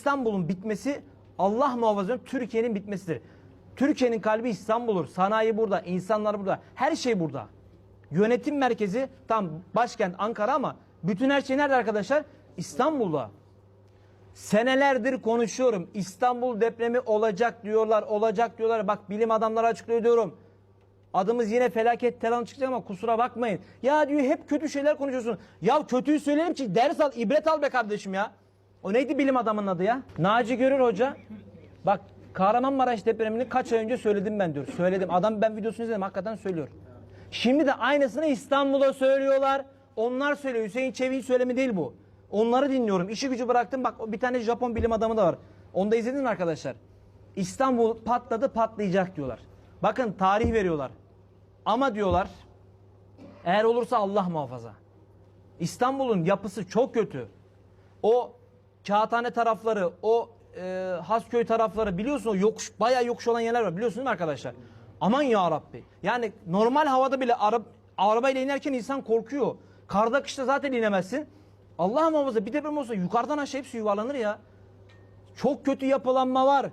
İstanbul'un bitmesi Allah muhafaza Türkiye'nin bitmesidir. Türkiye'nin kalbi İstanbul'dur. Sanayi burada, insanlar burada. Her şey burada. Yönetim merkezi tam başkent Ankara ama bütün her şey nerede arkadaşlar? İstanbul'da. Senelerdir konuşuyorum. İstanbul depremi olacak diyorlar, olacak diyorlar. Bak bilim adamları açıklıyor diyorum. Adımız yine felaket telan çıkacak ama kusura bakmayın. Ya diyor hep kötü şeyler konuşuyorsun. Ya kötüyü söyleyelim ki ders al, ibret al be kardeşim ya. O neydi bilim adamının adı ya? Naci Görür Hoca. Bak Kahramanmaraş depremini kaç ay önce söyledim ben diyor. Söyledim. Adam ben videosunu izledim hakikaten söylüyor. Şimdi de aynısını İstanbul'a söylüyorlar. Onlar söylüyor. Hüseyin Çevik'in söylemi değil bu. Onları dinliyorum. İşi gücü bıraktım. Bak bir tane Japon bilim adamı da var. Onu da izlediniz mi arkadaşlar? İstanbul patladı patlayacak diyorlar. Bakın tarih veriyorlar. Ama diyorlar eğer olursa Allah muhafaza. İstanbul'un yapısı çok kötü. O Kağıthane tarafları, o e, Hasköy tarafları biliyorsun o yokuş, bayağı yokuş olan yerler var biliyorsunuz değil mi arkadaşlar? Aman ya Rabbi. Yani normal havada bile ara, arabayla inerken insan korkuyor. Karda kışta zaten inemezsin. Allah muhafaza bir deprem olsa yukarıdan aşağı hepsi yuvarlanır ya. Çok kötü yapılanma var.